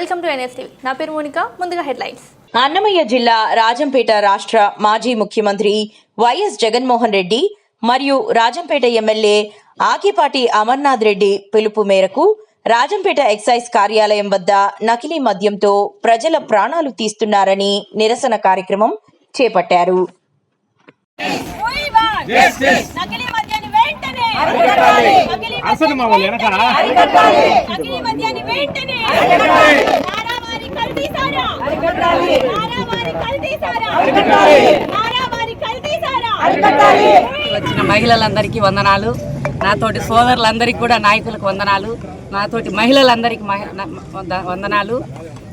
Welcome to NSTV నా పేరు Monica. ముందుగా హెడ్లైన్స్. అన్నమయ్య జిల్లా రాజంపేట రాష్ట్ర మాజీ ముఖ్యమంత్రి వైఎస్ జగన్మోహన్ రెడ్డి మరియు రాజంపేట ఎమ్మెల్యే ఆకిపాటి అమర్నాథ్ రెడ్డి పిలుపు మేరకు రాజంపేట ఎక్సైజ్ కార్యాలయం వద్ద నకిలీ మద్యంతో ప్రజల ప్రాణాలు తీస్తున్నారని నిరసన కార్యక్రమం చేపట్టారు నకిలీ మద్యాన్ని వెంటనే నకిలీ అసలు మా వాళ్ళు వెనక నకిలీ మద్యాన్ని వెంటనే. నారావారి కల్తీ సారా. నారావారి కల్తీ సారా. నారావారి కల్తీ సారా. వచ్చిన మహిళలందరికీ వందనాలు. నాతోటి సోదరులందరికీ కూడా నాయకులకు వందనాలు. నాతోటి మహిళలందరికీ మహి- న- వంద- వందనాలు.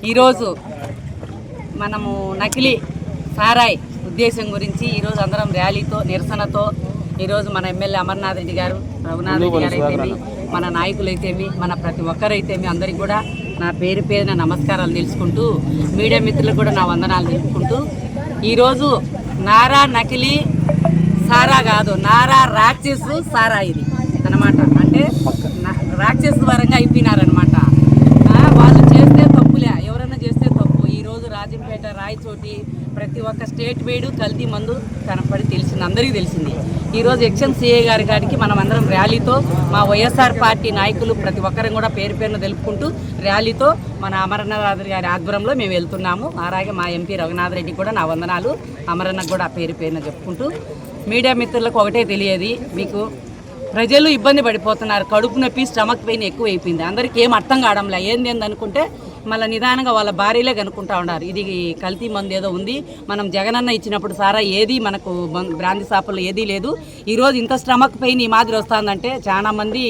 ఈరోజు మనము నకిలీ సారాయ్ ఉద్దేశం గురించి ఈరోజు అందరం ర్యాలీతో నిరసనతో ఈరోజు మన ఎమ్మెల్యే అమర్నాథ్ రెడ్డి గారు రఘునాథ్ రెడ్డి గారు అయితేమి మన నాయకులైతేమి మన ప్రతి ఒక్కరైతేమి అందరికీ కూడా నా పేరు పేరున నమస్కారాలు తెలుసుకుంటూ మీడియా మిత్రులకు కూడా నా వందనాలు తెలుపుకుంటూ ఈరోజు నారా నకిలీ సారా కాదు నారా రాక్షసు సారా ఇది అన్నమాట. అంటే రాక్షసు పరంగా అయిపోయినారనమాట వాళ్ళు చేస్తే తప్పులే ఎవరైనా చేస్తే తప్పు ఈ రోజు రాజంపేట రాయచోటి ఒక స్టేట్ వేడు కల్తీ మందు కనపడి తెలిసింది. అందరికీ తెలిసింది. ఈరోజు ఎక్షన్ సిఏ గారి గారికి మనం అందరం ర్యాలీతో మా వైఎస్ఆర్ పార్టీ నాయకులు ప్రతి ఒక్కరం కూడా పేరు పేరున తెలుపుకుంటూ ర్యాలీతో మన అమరనాథ్ గారి ఆధ్వర్యంలో మేము వెళ్తున్నాము. అలాగే మా ఎంపీ రఘునాథ్ రెడ్డి కూడా నా వందనాలు. అమరన్నకు కూడా పేరు పేరున చెప్పుకుంటూ మీడియా మిత్రులకు ఒకటే తెలియదు. మీకు ప్రజలు ఇబ్బంది పడిపోతున్నారు. కడుపు నొప్పి స్టమక్ పెయిన్ ఎక్కువ అయిపోయింది అందరికీ ఏం అర్థం కావడంలే. ఏంది ఏంది అనుకుంటే మళ్ళీ నిదానంగా వాళ్ళ భార్యలే కనుక్కుంటా ఉన్నారు. ఇది కల్తీ మందు ఏదో ఉంది. మనం జగనన్న ఇచ్చినప్పుడు సారా ఏది మనకు బ్రాంది బ్రాంతి షాపుల్లో ఏదీ లేదు. ఈరోజు ఇంత స్టమక్ పెయిన్ ఈ మాదిరి వస్తుందంటే చాలామంది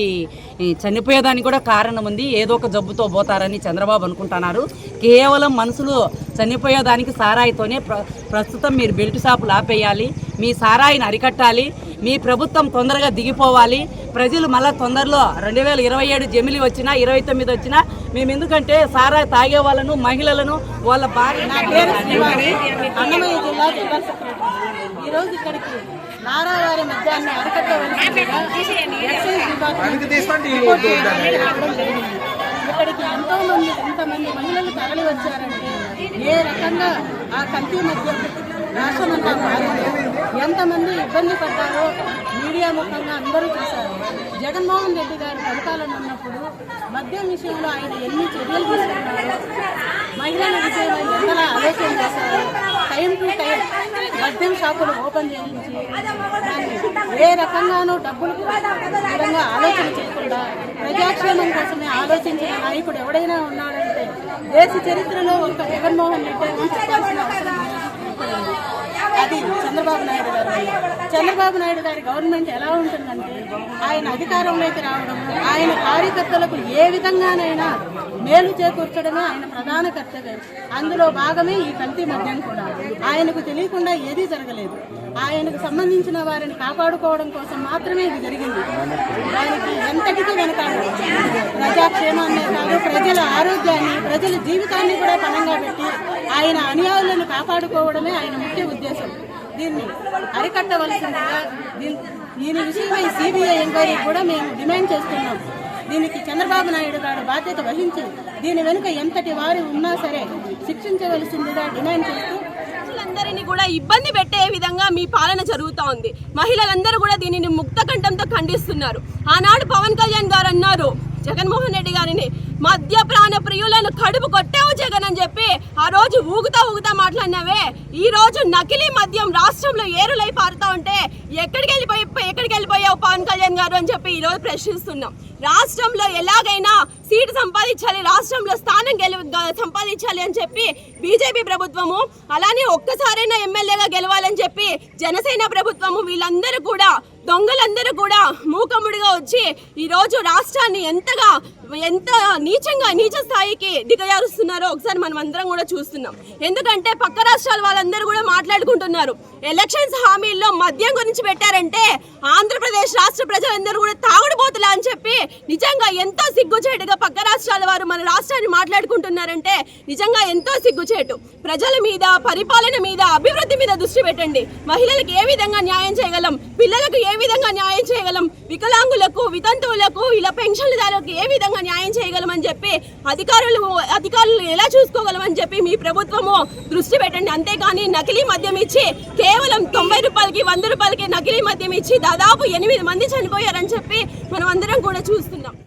చనిపోయేదానికి కూడా కారణం ఉంది. ఏదో ఒక జబ్బుతో పోతారని చంద్రబాబు అనుకుంటున్నారు. కేవలం మనుషులు చనిపోయేదానికి సారాయితోనే ప్ర ప్రస్తుతం మీరు బెల్ట్ షాపులు ఆపేయాలి. మీ సారాయిని అరికట్టాలి మీ ప్రభుత్వం తొందరగా దిగిపోవాలి. ప్రజలు మళ్ళా తొందరలో రెండు వేల ఇరవై ఏడు జమిలి వచ్చినా ఇరవై తొమ్మిది వచ్చినా మేము ఎందుకంటే సారా తాగే వాళ్ళను మహిళలను వాళ్ళ భార్య ఈరోజు ఇక్కడికి నారావారి. ఇక్కడికి ఎంతో మంది ఎంతమంది మహిళలు తరలి వచ్చారంటే ఏ రకంగా ఆ కల్తీ రాష్ట్రం అంతా మారింది ఎంతమంది ఇబ్బంది పడ్డారో మీడియా ముఖంగా అందరూ చూశారు. జగన్మోహన్ రెడ్డి గారు ఫలితాలను ఉన్నప్పుడు మద్యం విషయంలో ఆయన ఎన్ని చర్యలు తీసుకున్నారో మహిళల విషయంలో ఎంతలా ఆలోచన చేశారు టైం టు టైం మద్యం షాపులు ఓపెన్ చేయించి దాన్ని ఏ రకంగానూ డబ్బులు విధంగా ఆలోచన చేయకుండా ప్రజాక్షేమం కోసమే ఆలోచించిన నాయకుడు ఎవడైనా ఉన్నాడంటే దేశ చరిత్రలో ఒక జగన్మోహన్ రెడ్డి చెప్పాల్సిన అవసరం అది చంద్రబాబు నాయుడు గారు. చంద్రబాబు నాయుడు గారి గవర్నమెంట్ ఎలా ఉంటుందంటే ఆయన అధికారంలోకి రావడం ఆయన కార్యకర్తలకు ఏ విధంగానైనా మేలు చేకూర్చడమే ఆయన ప్రధాన కర్తవ్యం. అందులో భాగమే ఈ కల్తీ మద్యం కూడా. ఆయనకు తెలియకుండా ఏదీ జరగలేదు. ఆయనకు సంబంధించిన వారిని కాపాడుకోవడం కోసం మాత్రమే ఇది జరిగింది. దానికి ఎంతటికీ వెనకాడు ప్రజాక్షేమాన్ని కాదు ప్రజల ఆరోగ్యాన్ని ప్రజల జీవితాన్ని కూడా పణంగా పెట్టి ఆయన అనుయాయులను కాపాడుకోవడమే ఆయన ముఖ్య ఉద్దేశం. దీన్ని అరికట్టవలసిందిగా దీని దీని విషయమై సిబిఐ ఎంక్వైరీ కూడా మేము డిమాండ్ చేస్తున్నాం. దీనికి చంద్రబాబు నాయుడు గారు బాధ్యత వహించి దీని వెనుక ఎంతటి వారు ఉన్నా సరే శిక్షించవలసిందిగా డిమాండ్ చేస్తూ మహిళలందరినీ కూడా ఇబ్బంది పెట్టే విధంగా మీ పాలన జరుగుతూ ఉంది. మహిళలందరూ కూడా దీనిని ముక్త కంఠంతో ఖండిస్తున్నారు. ఆనాడు పవన్ కళ్యాణ్ గారు అన్నారు జగన్మోహన్ రెడ్డి గారిని మద్య ప్రాణ ప్రియులను కడుపు కొట్టావు జగన్ అని చెప్పి ఆ రోజు ఊగుతా ఊగుతా మాట్లాడినావే. ఈ రోజు నకిలీ మద్యం రాష్ట్రంలో ఏరులై పారుతా ఉంటే ఎక్కడికి వెళ్ళిపోయి ఎక్కడికి వెళ్ళిపోయావు పవన్ కళ్యాణ్ గారు అని చెప్పి ఈ రోజు ప్రశ్నిస్తున్నాం. రాష్ట్రంలో ఎలాగైనా సీటు సంపాదించాలి రాష్ట్రంలో స్థానం గెలు సంపాదించాలి అని చెప్పి బీజేపీ ప్రభుత్వము అలానే ఒక్కసారైనా ఎమ్మెల్యేగా గెలవాలని చెప్పి జనసేన ప్రభుత్వము వీళ్ళందరూ కూడా దొంగలందరూ కూడా మూకముడిగా వచ్చి ఈరోజు రాష్ట్రాన్ని ఎంతగా ఎంత నీచంగా నీచ స్థాయికి దిగజారుస్తున్నారో ఒకసారి మనం అందరం కూడా చూస్తున్నాం. ఎందుకంటే పక్క రాష్ట్రాల వాళ్ళందరూ కూడా మాట్లాడుకుంటున్నారు. ఎలక్షన్స్ హామీల్లో మద్యం గురించి పెట్టారంటే ఆంధ్రప్రదేశ్ రాష్ట్ర ప్రజలందరూ కూడా తాగుడుపోతులా అని చెప్పి నిజంగా ఎంతో సిగ్గుచేటుగా పక్క రాష్ట్రాల వారు మన రాష్ట్రాన్ని మాట్లాడుకుంటున్నారంటే నిజంగా ఎంతో సిగ్గుచేటు. ప్రజల మీద పరిపాలన మీద అభివృద్ధి మీద దృష్టి పెట్టండి. మహిళలకు ఏ విధంగా న్యాయం చేయగలం? పిల్లలకు ఏ విధంగా న్యాయం చేయగలం? వికలాంగులకు వితంతువులకు ఇలా పెన్షన్లదారులకు ఏ విధంగా విధంగా న్యాయం చేయగలమని చెప్పి అధికారులు అధికారులు ఎలా చూసుకోగలమని చెప్పి మీ ప్రభుత్వము దృష్టి పెట్టండి. అంతేగాని నకిలీ మద్యం ఇచ్చి కేవలం తొంభై రూపాయలకి వంద రూపాయలకి నకిలీ మద్యం ఇచ్చి దాదాపు ఎనిమిది మంది చనిపోయారని చెప్పి మనం అందరం కూడా చూస్తున్నాం.